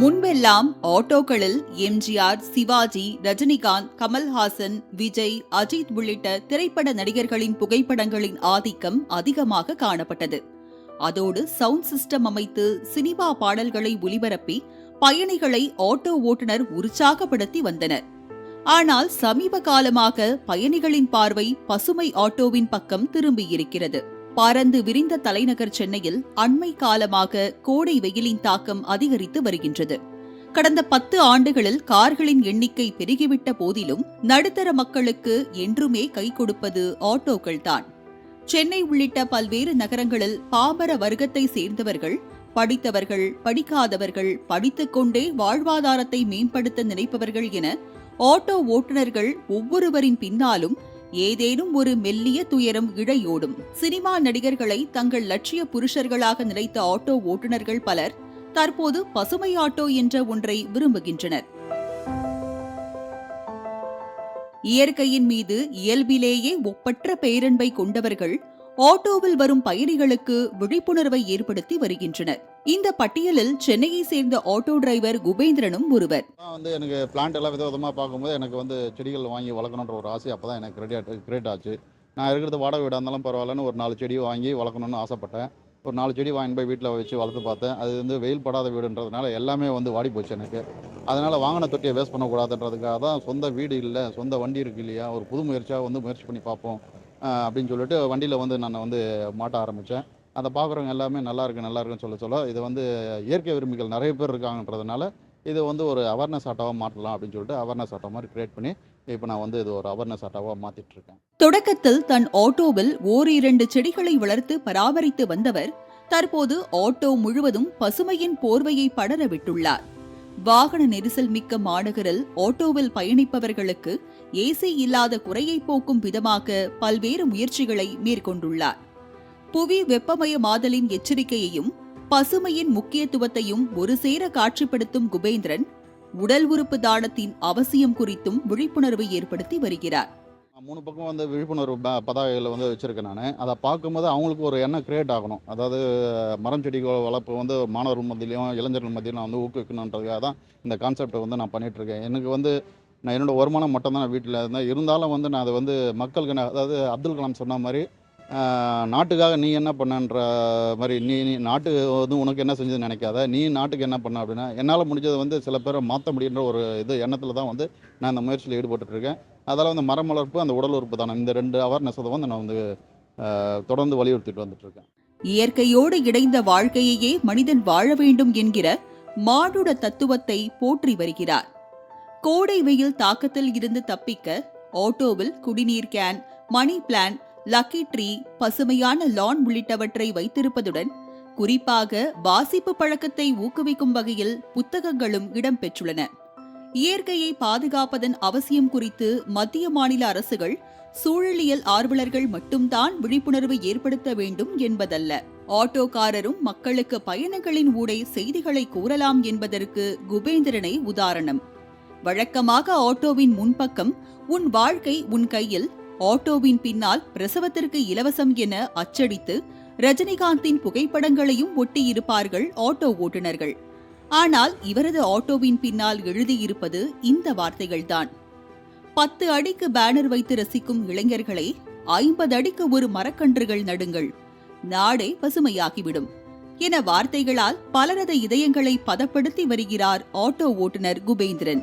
முன்பெல்லாம் ஆட்டோக்களில் எம்ஜிஆர் சிவாஜி ரஜினிகாந்த் கமல்ஹாசன் விஜய் அஜித் உள்ளிட்ட திரைப்பட நடிகர்களின் புகைப்படங்களின் ஆதிக்கம் அதிகமாக காணப்பட்டது. அதோடு சவுண்ட் சிஸ்டம் அமைத்து சினிமா பாடல்களை ஒலிபரப்பி பயணிகளை ஆட்டோ ஓட்டுநர் உற்சாகப்படுத்தி வந்தனர். ஆனால் சமீப காலமாக பயணிகளின் பார்வை பசுமை ஆட்டோவின் பக்கம் திரும்பியிருக்கிறது. பறந்து விரிந்த தலைநகர் சென்னையில் அண்மை காலமாக கோடை வெயிலின் தாக்கம் அதிகரித்து வருகின்றது. கடந்த பத்து ஆண்டுகளில் கார்களின் எண்ணிக்கை பெருகிவிட்ட போதிலும் நடுத்தர மக்களுக்கு என்றுமே கை கொடுப்பது ஆட்டோக்கள் தான். சென்னை உள்ளிட்ட பல்வேறு நகரங்களில் பாமர வர்க்கத்தை சேர்ந்தவர்கள் படித்தவர்கள் படிக்காதவர்கள் படித்துக்கொண்டே வாழ்வாதாரத்தை மேம்படுத்த நினைப்பவர்கள் என ஆட்டோ ஓட்டுநர்கள் ஒவ்வொருவரின் பின்னாலும் ஏதேனும் ஒரு மெல்லிய துயரம் இழையோடும் சினிமா நடிகர்களை தங்கள் லட்சிய புருஷர்களாக நினைத்த ஆட்டோ ஓட்டுநர்கள் பலர் தற்போது பசுமை ஆட்டோ என்ற ஒன்றை விரும்புகின்றனர். இயற்கையின் மீது இயல்பிலேயே ஒப்பற்ற பேரன்பை கொண்டவர்கள் ஆட்டோவில் வரும் பயணிகளுக்கு விழிப்புணர்வை ஏற்படுத்தி வருகின்றனர். இந்த பட்டியலில் சென்னையை சேர்ந்த ஆட்டோ டிரைவர் குபேந்திரனும் ஒருவர். நான் வந்து எனக்கு பிளான்ட் எல்லாம் வித விதமாக பார்க்கும்போது எனக்கு வந்து செடிகள் வாங்கி வளர்க்கணுன்ற ஒரு ஆசை அப்போ தான் எனக்கு கிரெடிட் கிரேட் ஆச்சு. நான் இருக்கிறது வாடகை வீடாக இருந்தாலும் பரவாயில்லன்னு ஒரு நாலு செடி வாங்கி வளர்க்கணும்னு ஆசைப்பட்டேன். ஒரு நாலு செடி வாங்கி போய் வீட்டில் வச்சு வளர்த்து பார்த்தேன். அது வந்து வெயில் படாத வீடுன்றதுனால எல்லாமே வந்து வாடி போச்சு எனக்கு. அதனால் வாங்கின தொட்டியை வேஸ்ட் பண்ணக்கூடாதுன்றதுக்காக தான் சொந்த வீடு இல்லை சொந்த வண்டி இருக்கு இல்லையா ஒரு புது முயற்சியாக வந்து முயற்சி பண்ணி பார்ப்போம். அப்படின்னு சொல்லிட்டு வண்டியில் வந்து நான் வந்து மாட்ட ஆரம்பித்தேன் அதை பார்க்குறவங்க எல்லாமே நல்லா இருக்கு நல்லா இருக்குன்னு சொல்ல சொல்ல இது வந்து இயற்கை விரும்பிகள் நிறைய பேர் இருக்காங்கன்றதுனால இது வந்து ஒரு அவேர்னஸ் ஆட்டாவாக மாற்றலாம் அப்படின்னு சொல்லிட்டு அவேர்னஸ் ஆட்டோ மாதிரி கிரியேட் பண்ணி இப்போ நான் வந்து இது ஒரு அவேர்னஸ் ஆட்டோவாக மாற்றிட்டு இருக்கேன். தொடக்கத்தில் தன் ஆட்டோவில் ஓரிரண்டு செடிகளை வளர்த்து பராமரித்து வந்தவர் தற்போது ஆட்டோ முழுவதும் பசுமையின் போர்வையை படர விட்டுள்ளார். வாகன நெரிசல் மிக்க மாநகரில் ஆட்டோவில் பயணிப்பவர்களுக்கு ஏசி இல்லாத குறையை போக்கும் விதமாக பல்வேறு முயற்சிகளை மேற்கொண்டுள்ளார். புவி வெப்பமயமாதலின் எச்சரிக்கையையும் பசுமையின் முக்கியத்துவத்தையும் ஒரு சேர காட்சிப்படுத்தும் குபேந்திரன் உடல் உறுப்பு தானத்தின் அவசியம் குறித்தும் விழிப்புணர்வு ஏற்படுத்தி வருகிறார். மூணு பக்கம் வந்து விழிப்புணர்வு ப- பதாகைகளை வந்து வச்சுருக்கேன் நான். அதை பார்க்கும்போது அவங்களுக்கு ஒரு எண்ணம் கிரியேட் ஆகணும். அதாவது மரம் செடிகள் வளர்ப்பு வந்து மாணவர்கள் மத்தியிலையும் இளைஞர்கள் மத்தியிலும் நான் வந்து ஊக்குவிக்கணுன்றதுக்காக தான் இந்த கான்செப்டை வந்து நான் பண்ணிகிட்ருக்கேன் இருக்கேன் எனக்கு வந்து நான் என்னோட வருமானம் மட்டும்தான் நான் வீட்டில் இருந்தேன். இருந்தாலும் வந்து நான் அதை வந்து மக்களுக்கு நான் அதாவது அப்துல் கலாம் சொன்ன மாதிரி நாட்டுக்காக நீ என்ன பண்ணன்ற மாதிரி நீ நீ நாட்டு வந்து உனக்கு என்ன செஞ்சதுன்னு நினைக்காத. நீ நாட்டுக்கு என்ன பண்ண அப்படின்னா என்னால் முடிஞ்சதை வந்து சில பேரை மாற்ற முடியுன்ற ஒரு இது எண்ணத்தில் தான் வந்து நான் இந்த முயற்சியில் ஈடுபட்டுருக்கேன் அதால் வந்து மரம் வளர்ப்பு அந்த உடல் உறுப்பு தானம் இந்த ரெண்டு அவேர்னஸை வந்து நான் வந்து தொடர்ந்து வலியுறுத்திட்டு வந்துட்டு இருக்கேன் இயற்கையோடு இணைந்த வாழ்க்கையையே மனிதன் வாழ வேண்டும் என்கிற மானுட தத்துவத்தை போற்றி வருகிறார். கோடை வெயில் தாக்கத்தில் இருந்து தப்பிக்க ஆட்டோவில் குடிநீர் can money plant lucky tree பசுமையான லான் உள்ளிட்டவற்றை வைத்திருப்பதுடன் குறிப்பாக வாசிப்பு பழக்கத்தை ஊக்குவிக்கும் வகையில் புத்தகங்களும் இடம்பெற்றுள்ளன இயற்கையை பாதுகாப்பதன் அவசியம் குறித்து மத்திய மாநில அரசுகள் சூழலியல் ஆர்வலர்கள் மட்டும்தான் விழிப்புணர்வு ஏற்படுத்த வேண்டும் என்பதல்ல. ஆட்டோக்காரரும் மக்களுக்கு பயணங்களின் ஊடே செய்திகளை கூறலாம் என்பதற்கு குபேந்திரனை உதாரணம். வழக்கமாக ஆட்டோவின் முன்பக்கம் உன் வாழ்க்கை உன் கையில் ஆட்டோவின் பின்னால் பிரசவத்திற்கு இலவசம் என அச்சடித்து ரஜினிகாந்தின் புகைப்படங்களையும் ஒட்டியிருப்பார்கள் ஆட்டோ ஓட்டுநர்கள். ஆனால் இவரது ஆட்டோவின் பின்னால் எழுதியிருப்பது இந்த வார்த்தைகள்தான். பத்து அடிக்கு பேனர் வைத்து ரசிக்கும் இளைஞர்களை ஐம்பது அடிக்கு ஒரு மரக்கன்றுகள் நடுங்கள். நாடே பசுமையாகிவிடும். என வார்த்தைகளால் பலரது இதயங்களை பதப்படுத்தி வருகிறார் ஆட்டோ ஓட்டுநர் குபேந்திரன்.